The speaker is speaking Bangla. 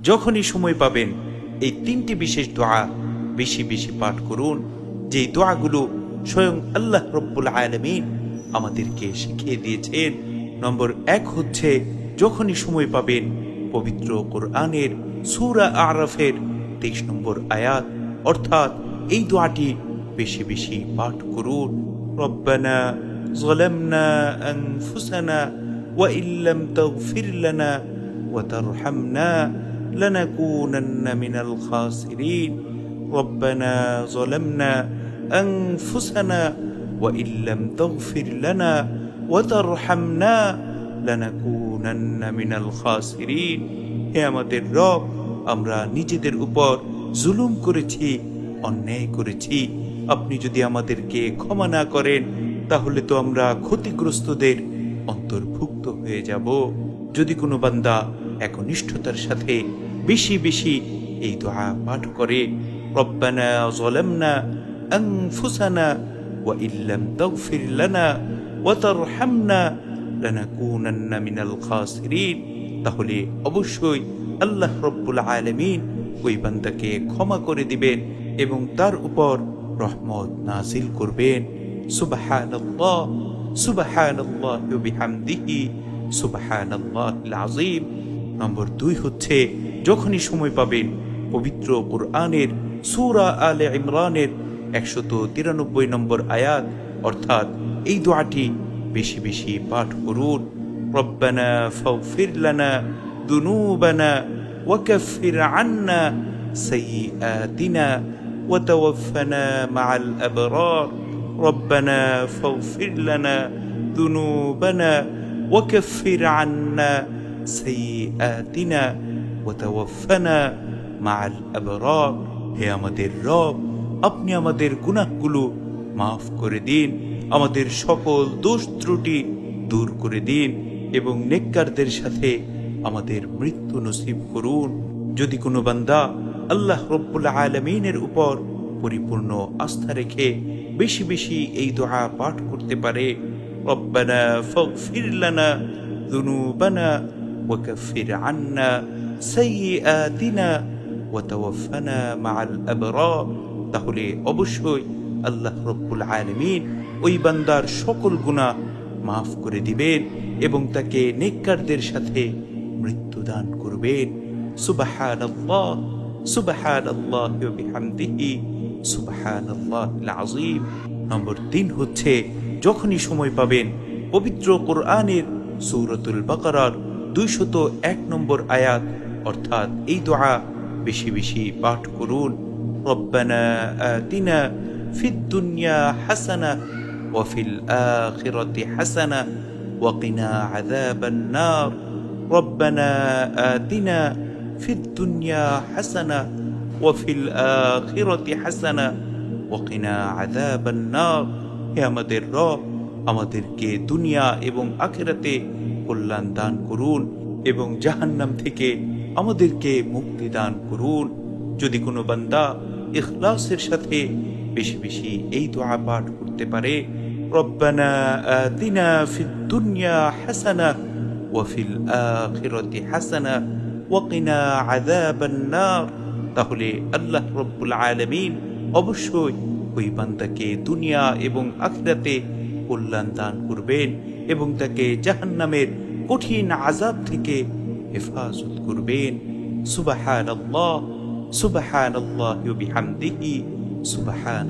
যখনই সময় পাবেন এই তিনটি বিশেষ দোয়া বেশি বেশি পাঠ করুন যে দোয়াগুলো স্বয়ং আল্লাহ রব্বুল আলমিন আমাদেরকে শিখিয়ে দিয়েছেন নম্বর এক হচ্ছে যখনই সময় পাবেন পবিত্র কোরআনের সুরা আরফের তেইশ নম্বর আয়াত অর্থাৎ এই দোয়াটি বেশি বেশি পাঠ করুন রব্বানা ظلمنا أنفسنا وإن لم تغفر لنا وترحمنا لنكونن من الخاسرين ربنا ظلمنا أنفسنا وإن لم تغفر لنا وترحمنا لنكونن من الخاسرين হে আমাদের রব আমরা নিজেদের উপর জুলুম করেছি অন্যায় করেছি আপনি যদি আমাদেরকে ক্ষমা না করেন তাহলে তো আমরা ক্ষতিগ্রস্তদের অন্তর্ভুক্ত হয়ে যাব যদি কোনো বান্দা একনিষ্ঠতার সাথে বেশি বেশি এই দোয়া পাঠ করে রব্বানা ظلمنا أنفسنا وإن لم تغفر لنا وترحمنا لنكونن من الخاسرين তাহলে অবশ্যই আল্লাহ রব্বুল আলমিন ওই বান্দাকে ক্ষমা করে দিবেন এবং তার উপর রহমত নাজিল করবেন সুবহানাল্লাহ সুবহানাল্লাহ বিহামদিহি সুবহানাল্লাহিল আযীম নম্বর দুই হচ্ছে যখনই সময় পাবেন পবিত্র কোরআনের সূরা আলে ইমরানের একশত তিরানব্বই নম্বর আয়াত অর্থাৎ এই দোয়াটি বেশি বেশি পাঠ করুন ربنا فاغفر لنا ذنوبنا وكفر عنا سيئاتنا وتوفنا مع الأبرار ربنا فاغفر لنا ذنوبنا وكفر عنا সাইয়াতিনা ওয়া তাওয়াফানা মাআল আবরার হে আমাদের রব, আপনি আমাদের গুনাহগুলো মাফ করে দিন, আমাদের সকল দোষ ত্রুটি দূর করে দিন এবং নেককারদের সাথে আমাদের মৃত্যু নসিব করুন। যদি কোনো বান্দা আল্লাহ রব্বুল আলমিনের উপর পরিপূর্ণ আস্থা রেখে বেশি বেশি এই দোয়া পাঠ করতে পারে, রব্বানা ফিরলানা দুনুবানা ওয়াকাফির আন্না সাইয়্যাতিনা ওয়াতাওয়াফানা মাআল আবরার তাহলে অবশ্যই আল্লাহ রব্বুল আলমিন ওই বান্দার সকল গুনাহ মাফ করে দিবেন এবং তাকে নেককারদের সাথে মৃত্যুদান করবেন। সুবাহানাল্লাহ সুবাহানাল্লাহ বিহামদিহি, সুবহানাল্লাহিল আযীম। নম্বর তিন হচ্ছে, যখনই সময় পাবেন, পবিত্র কোরআনের সূরাতুল বাকারার দুইশত এক নম্বর আয়াত, অর্থাৎ এই দোয়া বেশি বেশি পাঠ করুন। রব্বানা আতিনা ফিদ হাসানা ওয়াফিল আখিরাতি হাসানা ওয়াকিনা আযাবান নার রব্বানা আতিনা ফিদ দুনিয়া হাসানা ওয়াফিল আখিরাতি হাসানা ওয়াকিনা আযাবান নার হে আমাদের র আমাদেরকে দুনিয়া এবং আখেরাতে কল্যাণ দান করুন এবং জাহান্নাম থেকে আমাদেরকে মুক্তি দান করুন যদি কোনো বান্দা ইখলাসের সাথে বেশি বেশি এই দোয়া পাঠ করতে পারে ربنا آتنا في الدنيا حسنة وفي الآخرة حسنة وقنا عذاب النار তাহলে আল্লাহ রব্বুল আলমিন অবশ্যই ওই বান্দাকে দুনিয়া এবং আখিরাতে কল্যাণ দান করবেন এবং তাকে জাহান্নামের কঠিন আজাব থেকে হেফাজত করবেন। সুবাহান আল্লাহ সুবাহান আল্লাহ বিহামদিহি সুবাহান